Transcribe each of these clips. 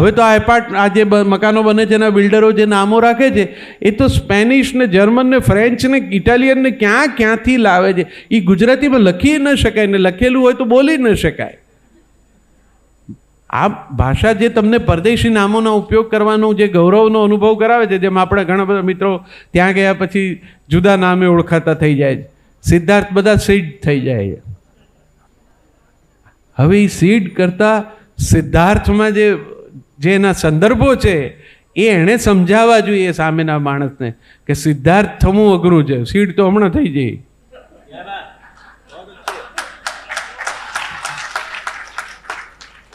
હવે તો આ એપાર્ટ આ જે મકાનો બને છે એના બિલ્ડરો જે નામો રાખે છે, એ તો સ્પેનિશ ને જર્મન ને ફ્રેન્ચ ને ઇટાલિયન ને ક્યાં ક્યાંથી લાવે છે? એ ગુજરાતીમાં લખી ન શકાય ને લખેલું હોય તો બોલી ન શકાય. આ ભાષા જે તમને પરદેશી નામોનો ઉપયોગ કરવાનો જે ગૌરવનો અનુભવ કરાવે છે, જેમ આપણે ઘણા બધા મિત્રો ત્યાં ગયા પછી જુદા નામે ઓળખાતા થઈ જાય છે. સિદ્ધાર્થ બધા સીડ થઈ જાય છે. હવે એ સીડ કરતાં સિદ્ધાર્થમાં જે જે એના સંદર્ભો છે, એ એણે સમજાવવા જોઈએ સામેના માણસને કે સિદ્ધાર્થ થવું અઘરું છે. સીડ તો હમણાં થઈ જઈ.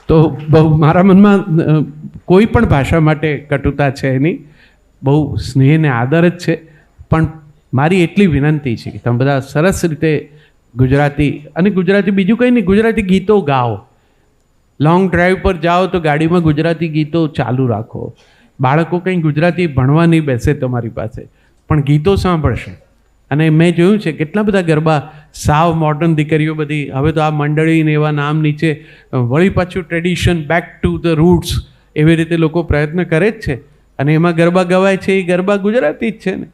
તો બહુ મારા મનમાં કોઈ પણ ભાષા માટે કટુતા છે એની. બહુ સ્નેહ ને આદર જ છે. પણ મારી એટલી વિનંતી છે કે તમે બધા સરસ રીતે ગુજરાતી, અને ગુજરાતી બીજું કંઈ નહીં, ગુજરાતી ગીતો ગાઓ. લોંગ ડ્રાઈવ પર જાઓ તો ગાડીમાં ગુજરાતી ગીતો ચાલુ રાખો. બાળકો કંઈ ગુજરાતી ભણવા નહીં બેસે તમારી પાસે. પણ ગીતો સાંભળશે. અને મેં જોયું છે કેટલા બધા ગરબા સાવ મોડર્ન દીકરીઓ બધી, હવે તો આ મંડળીને એવા નામ નીચે વળી પાછું tradition back to the roots એવી રીતે લોકો પ્રયત્ન કરે જ છે. અને એમાં ગરબા ગવાય છે, એ ગરબા ગુજરાતી જ છે ને.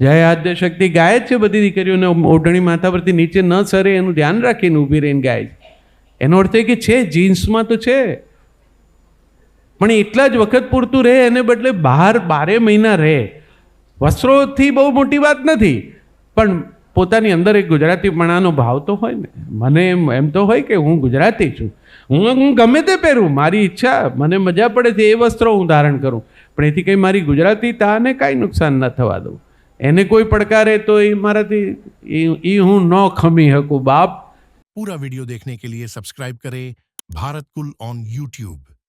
જય આદ્ય શક્તિ ગાય જ છે બધી દીકરીઓને, ઓઢણી માથા પરથી નીચે ન સરે, એનું ધ્યાન રાખીને ઊભી રહીને ગાય છે. એનો અર્થ એ કે છે, જીન્સમાં તો છે. પણ એટલા જ વખત પૂરતું રહે, એને બદલે બહાર બારે મહિના રહે. વસ્ત્રોથી બહુ મોટી વાત નથી. પણ પોતાની અંદર એક ગુજરાતીપણાનો ભાવ તો હોય ને. મને એમ એમ તો હોય કે હું ગુજરાતી છું. હું હું ગમે તે પહેરું, મારી ઈચ્છા, મને મજા પડે છે એ વસ્ત્રો હું ધારણ કરું. પણ એથી કંઈ મારી ગુજરાતી તાને કાંઈ નુકસાન ન થવા દઉં. એને કોઈ પડકારે તો એ મારાથી એ- હું ન ખમી શકું. બાપ पूरा वीडियो देखने के लिए सब्सक्राइब करें भारत कुल ऑन यूट्यूब